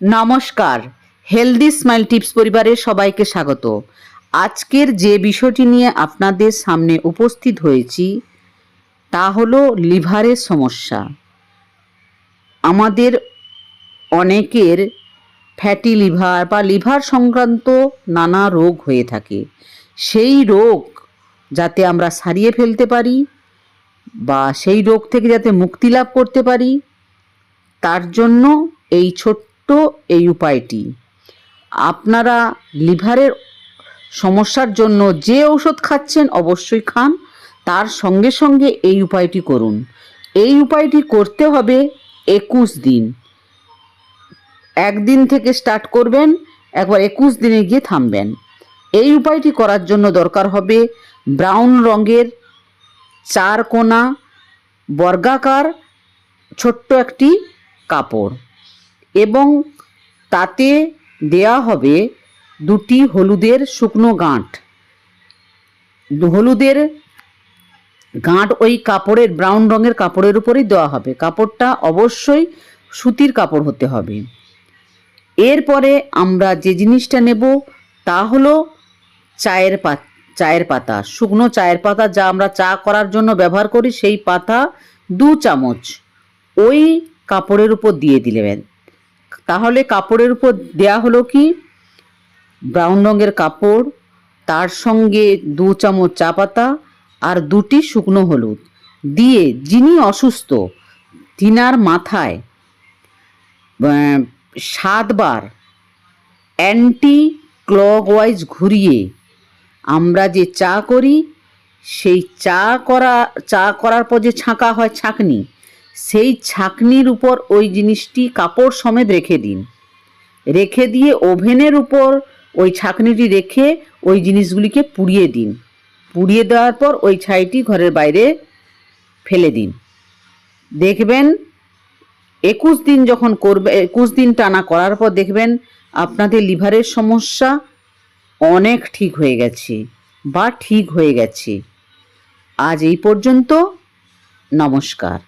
নমস্কার। Healthy smile tips পরিবারের সবাইকে স্বাগত। আজকের যে বিষয়টি নিয়ে আপনাদের সামনে উপস্থিত হয়েছি, তা হলো লিভারের সমস্যা। আমাদের অনেকের ফ্যাটি লিভার বা লিভার সংক্রান্ত নানা রোগ হয়ে থাকে। সেই রোগ যাতে আমরা সারিয়ে ফেলতে পারি বা সেই রোগ থেকে যাতে মুক্তি লাভ করতে পারি, তার জন্য এই ছোট্ট এই উপায়টি। আপনারা লিভারের সমস্যার জন্য যে ঔষধ খাচ্ছেন অবশ্যই খান, তার সঙ্গে সঙ্গে এই উপায়টি করুন। এই উপায়টি করতে হবে একুশ দিন। একদিন থেকে স্টার্ট করবেন, একবার একুশ দিনে গিয়ে থামবেন। এই উপায়টি করার জন্য দরকার হবে ব্রাউন রঙের চার কোনা বর্গাকার ছোট্ট একটি কাপড়। এবং তাতে দেয়া হবে দুটি হলুদের শুকনো গাঁট। হলুদের গাঁট ওই কাপড়ের, ব্রাউন রঙের কাপড়ের উপরেই দেওয়া হবে। কাপড়টা অবশ্যই সুতির কাপড় হতে হবে। এরপরে আমরা যে জিনিসটা নেব তা হলো চায়ের পাত, চায়ের পাতা। শুকনো চায়ের পাতা যা আমরা চা করার জন্য ব্যবহার করি, সেই পাতা দু চামচ ওই কাপড়ের উপর দিয়ে দিলেন তাহলে কাপড়ের উপর দেয়া হলো কি? ব্রাউন রঙের কাপড়, তার সঙ্গে দু চামচ চা পাতা আর দুটি শুকনো হলুদ। দিয়ে যিনি অসুস্থ, তিনার মাথায় সাতবার অ্যান্টি ক্লকওয়াইজ ঘুরিয়ে আমরা যে চা করি, সেই চা করা, চা করার পর যে ছাঁকা হয়, ছাঁকনি সেই ছাঁকনির উপর ওই জিনিসটি কাপড় সমেত রেখে দিন। রেখে দিয়ে ওভেনের উপর ওই ছাঁকনিটি রেখে ওই জিনিসগুলিকে পুড়িয়ে দিন। পুড়িয়ে দেওয়ার পর ওই ছাইটি ঘরের বাইরে ফেলে দিন। দেখবেন, একুশ দিন যখন করবে, একুশ দিন টানা করার পর দেখবেন আপনাদের লিভারের সমস্যা অনেক ঠিক হয়ে গেছে বা ঠিক হয়ে গেছে। আজ এই পর্যন্ত, নমস্কার।